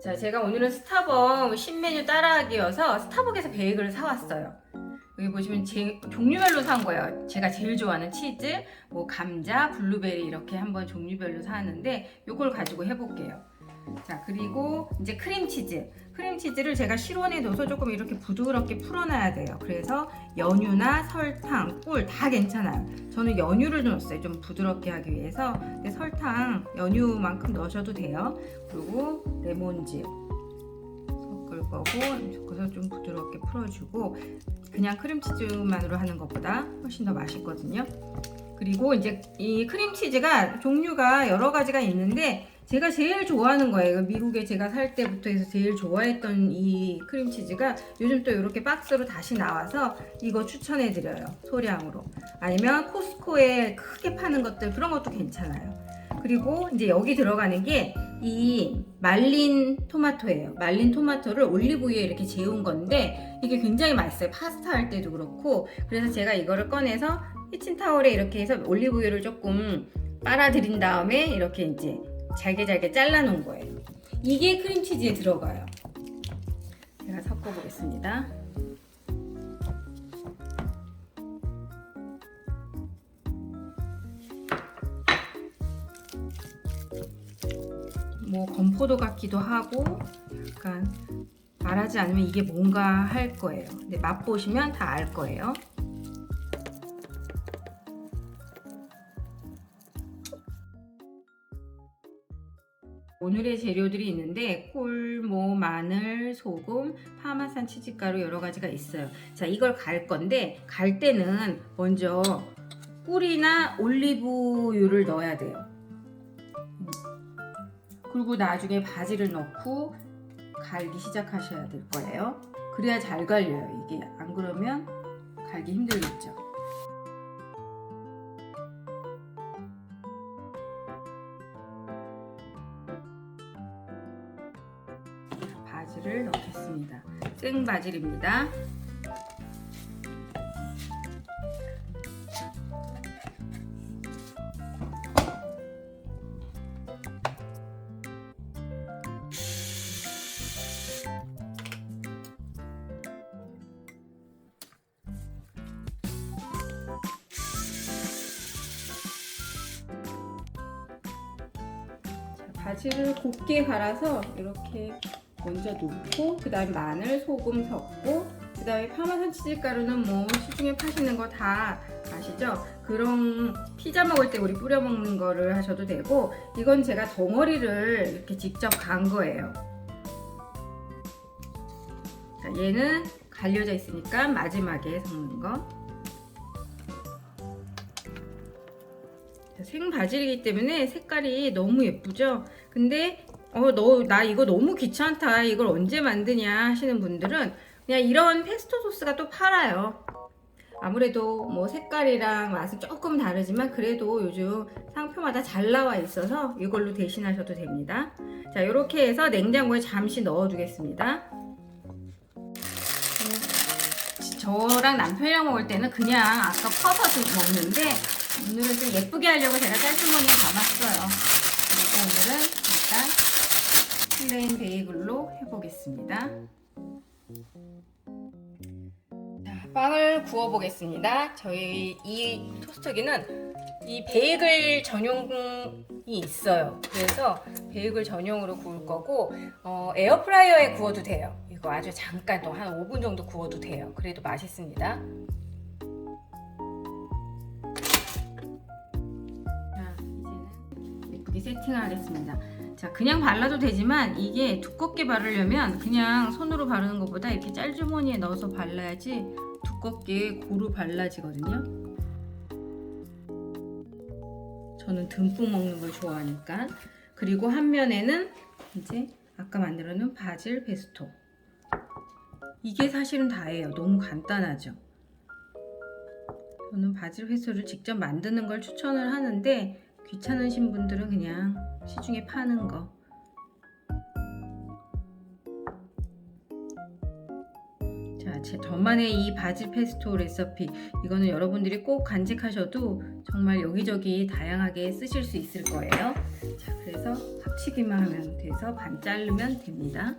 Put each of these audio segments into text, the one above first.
제가 오늘은 스타벅 신메뉴 따라하기여서 스타벅에서 베이글을 사왔어요. 여기 보시면 제 종류별로 산 거예요. 제가 제일 좋아하는 치즈, 뭐 감자, 블루베리 이렇게 한번 종류별로 사왔는데 이걸 가지고 해볼게요. 자 그리고 이제 크림치즈. 크림치즈를 제가 실온에 넣어서 조금 이렇게 부드럽게 풀어놔야 돼요. 그래서 연유나 설탕, 꿀 다 괜찮아요. 저는 연유를 넣었어요. 좀 부드럽게 하기 위해서. 근데 설탕, 연유만큼 넣으셔도 돼요. 그리고 레몬즙 섞을 거고 섞어서 좀 부드럽게 풀어주고 그냥 크림치즈만으로 하는 것보다 훨씬 더 맛있거든요. 그리고 이제 이 크림치즈가 종류가 여러 가지가 있는데 제가 제일 좋아하는 거예요. 미국에 제가 살 때부터 해서 제일 좋아했던 이 크림치즈가 요즘 또 이렇게 박스로 다시 나와서 이거 추천해 드려요. 소량으로. 아니면 코스코에 크게 파는 것들 그런 것도 괜찮아요. 그리고 이제 여기 들어가는 게 이 말린 토마토예요. 말린 토마토를 올리브유에 이렇게 재운 건데 이게 굉장히 맛있어요. 파스타 할 때도 그렇고 그래서 제가 이거를 꺼내서 키친타올에 이렇게 해서 올리브유를 조금 빨아들인 다음에 이렇게 이제 잘게 잘게 잘라 놓은 거예요. 이게 크림치즈에 들어가요. 제가 섞어 보겠습니다. 뭐 건포도 같기도 하고 약간 말하지 않으면 이게 뭔가 할 거예요. 근데 맛 보시면 다 알 거예요. 오늘의 재료들이 있는데 꿀, 뭐 마늘, 소금, 파마산 치즈가루 여러 가지가 있어요. 자, 이걸 갈 건데 갈 때는 먼저 꿀이나 올리브유를 넣어야 돼요. 그리고 나중에 바지를 넣고 갈기 시작하셔야 될 거예요. 그래야 잘 갈려요. 이게 안 그러면 갈기 힘들겠죠. 넣겠습니다. 생 바질입니다. 자, 바지를 곱게 갈아서 이렇게 먼저 놓고 그 다음 마늘, 소금 섞고 그 다음에 파마산 치즈가루는 뭐 시중에 파시는 거 다 아시죠? 그런 피자 먹을 때 우리 뿌려 먹는 거를 하셔도 되고 이건 제가 덩어리를 이렇게 직접 간 거예요. 자, 얘는 갈려져 있으니까 마지막에 섞는 거. 자, 생 바질이기 때문에 색깔이 너무 예쁘죠? 근데 어, 너, 나 이거 너무 귀찮다. 이걸 언제 만드냐 하시는 분들은 그냥 이런 페스토 소스가 또 팔아요. 아무래도 뭐 색깔이랑 맛은 조금 다르지만 그래도 요즘 상표마다 잘 나와 있어서 이걸로 대신하셔도 됩니다. 자, 이렇게 해서 냉장고에 잠시 넣어 두겠습니다. 저랑 남편이랑 먹을 때는 그냥 아까 퍼서 좀 먹는데 오늘은 좀 예쁘게 하려고 제가 짤주머니에 담았어요. 그리고 오늘은 플레인 베이글로 해보겠습니다. 자, 빵을 구워 보겠습니다. 저희 이 토스터기는 이 베이글 전용이 있어요. 그래서 베이글 전용으로 구울 거고 어, 에어프라이어에 구워도 돼요. 이거 아주 잠깐 또 한 5분 정도 구워도 돼요. 그래도 맛있습니다. 자, 이제는 예쁘게 세팅을 하겠습니다. 자, 그냥 발라도 되지만 이게 두껍게 바르려면 그냥 손으로 바르는 것보다 이렇게 짤주머니에 넣어서 발라야지 두껍게 고루 발라지거든요. 저는 듬뿍 먹는 걸 좋아하니까. 그리고 한 면에는 이제 아까 만들어 놓은 바질 페스토. 이게 사실은 다예요. 너무 간단하죠. 저는 바질 페스토를 직접 만드는 걸 추천을 하는데 귀찮으신 분들은 그냥 시중에 파는 거. 자, 제 저만의 이 바질 페스토 레시피 이거는 여러분들이 꼭 간직하셔도 정말 여기저기 다양하게 쓰실 수 있을 거예요. 자, 그래서 펼치기만 하면 돼서 반 자르면 됩니다.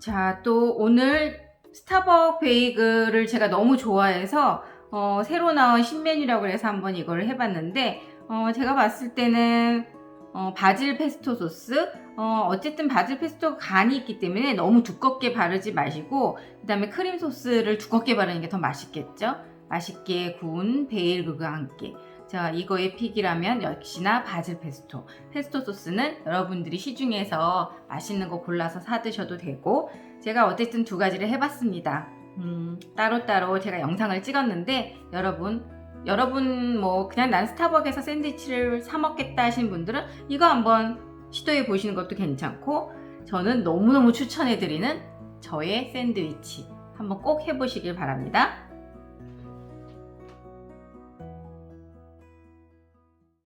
자, 또 오늘 스타벅 베이글을 제가 너무 좋아해서 어, 새로 나온 신메뉴라고 해서 한번 이걸 해봤는데 어, 제가 봤을 때는 어, 바질 페스토 소스? 어, 어쨌든 바질 페스토 간이 있기 때문에 너무 두껍게 바르지 마시고 그 다음에 크림 소스를 두껍게 바르는 게 더 맛있겠죠? 맛있게 구운 베이글과 함께 자 이거의 픽이라면 역시나 바질 페스토 페스토 소스는 여러분들이 시중에서 맛있는 거 골라서 사 드셔도 되고 제가 어쨌든 두 가지를 해봤습니다. 음, 따로따로 제가 영상을 찍었는데 여러분 여러분 뭐 그냥 난 스타벅에서 샌드위치를 사 먹겠다 하신 분들은 이거 한번 시도해 보시는 것도 괜찮고 저는 너무너무 추천해 드리는 저의 샌드위치 한번 꼭 해보시길 바랍니다.